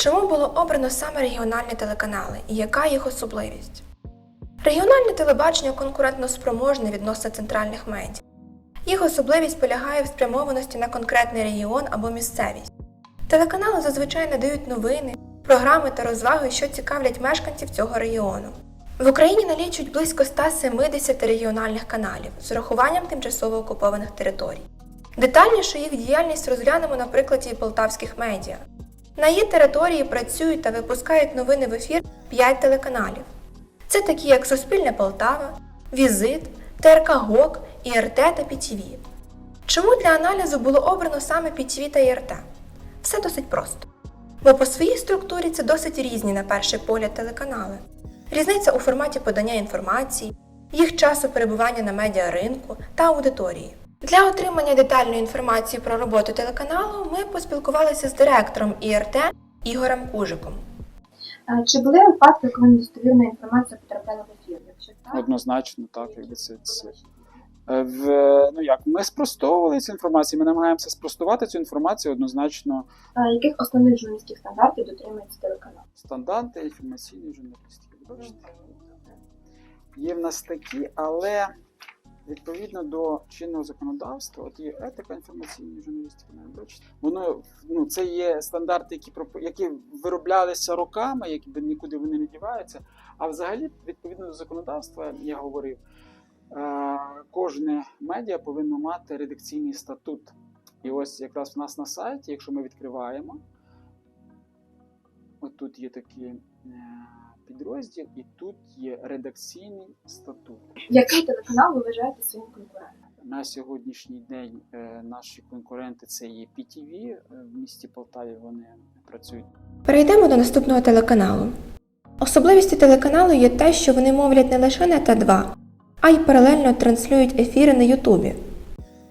Чому було обрано саме регіональні телеканали і яка їх особливість? Регіональне телебачення конкурентно спроможне відносно центральних медіа. Їх особливість полягає в спрямованості на конкретний регіон або місцевість. Телеканали зазвичай надають новини, програми та розваги, що цікавлять мешканців цього регіону. В Україні налічують близько 170 регіональних каналів з урахуванням тимчасово окупованих територій. Детальніше їх діяльність розглянемо на прикладі полтавських медіа. На її території працюють та випускають новини в ефір 5 телеканалів. Це такі як Суспільне Полтава, Візит, ТРК ГОК, ІРТ та ПІТІВІ. Чому для аналізу було обрано саме ПІТІВІ та ІРТ? Все досить просто. Бо по своїй структурі це досить різні на перший погляд телеканали. Різниця у форматі подання інформації, їх часу перебування на медіаринку та аудиторії. Для отримання детальної інформації про роботу телеканалу ми поспілкувалися з директором ІРТ Ігорем Кужиком. Е, Чи були випадки, коли недостовірна інформація потрапляла в ефір? Якщо так, Однозначно, так, якби це, це. Е, В, ну як, ми спростовували цю інформацію, ми намагаємося спростувати цю інформацію однозначно е, яких основних журналістських стандартів дотримується телеканал? стандарти інформаційної журналістики. Бачите? Є в нас такі, але відповідно до чинного законодавства, от є етика інформаційної журналістики, бачите, воно ну, це є стандарти, які які вироблялися роками, якби нікуди вони не діваються. А взагалі, відповідно до законодавства, я говорив, е, кожне медіа повинно мати редакційний статут. І ось якраз в нас на сайті, якщо ми відкриваємо, От тут є такий е, підрозділ, і тут є редакційний статут. Який телеканал ви вважаєте своїм конкурентом? На сьогоднішній день е, наші конкуренти це є PTV, е, в місті Полтаві вони працюють. Перейдемо до наступного телеканалу. Особливістю телеканалу є те, що вони мовлять не лише на Т2, а й паралельно транслюють ефіри на Ютубі.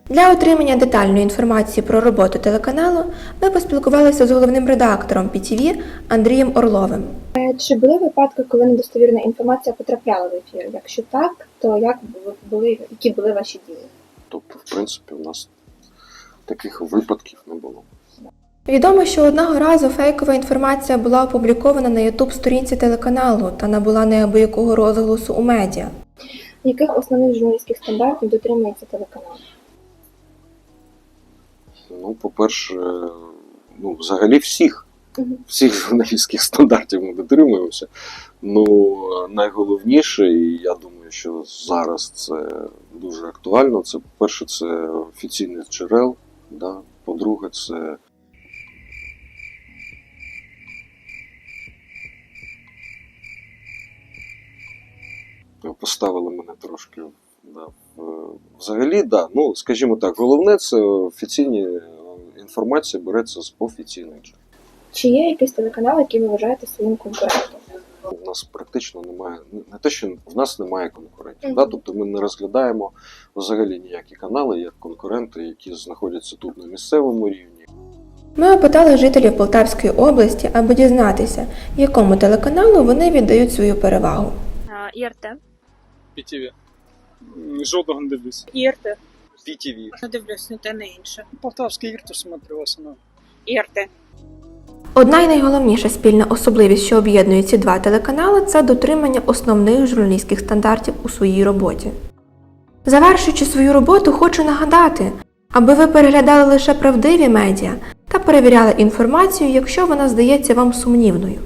Для отримання детальної інформації про роботу телеканалу ми поспілкувалися з головним редактором PTV Андрієм Орловим. Е, Чи були випадки, коли недостовірна інформація потрапляла в ефір? Якщо так, то як бу- були, які були ваші дії? Тобто, в принципі, у нас таких випадків не було. Відомо, що одного разу фейкова інформація була опублікована на youtube сторінці телеканалу та набула неабиякого розголосу у медіа. Яких основних журналістських стандартів дотримується телеканал? Ну, по-перше, ну, взагалі всіх, всіх журналістських стандартів ми дотримуємося. Ну, найголовніше, і я думаю, що зараз це дуже актуально. Це, по-перше, це офіційних джерел. Да? По-друге, це поставили мене трошки. Да, взагалі, да. Ну, скажімо так, головне це офіційні е, інформація береться з офіційних джерел. Чи є якийсь телеканал, який ви вважаєте своїм конкурентом? У нас практично немає, не те, що в нас немає конкурентів. Мгм. Да? Тобто ми не розглядаємо взагалі ніякі канали як конкуренти, які знаходяться тут на місцевому рівні. Ми опитали жителів Полтавської області, аби дізнатися, якому телеканалу вони віддають свою перевагу. ІРТ. PTV. Жодного не дивлюся. ІРТ. PTV. Не дивлюсь, не те, не інше. Полтавський вірту смотрю в основному. ІРТ. Одна й найголовніша спільна особливість, що об'єднує ці два телеканали, це дотримання основних журналістських стандартів у своїй роботі. Завершуючи свою роботу, хочу нагадати, аби ви переглядали лише правдиві медіа та перевіряли інформацію, якщо вона здається вам сумнівною.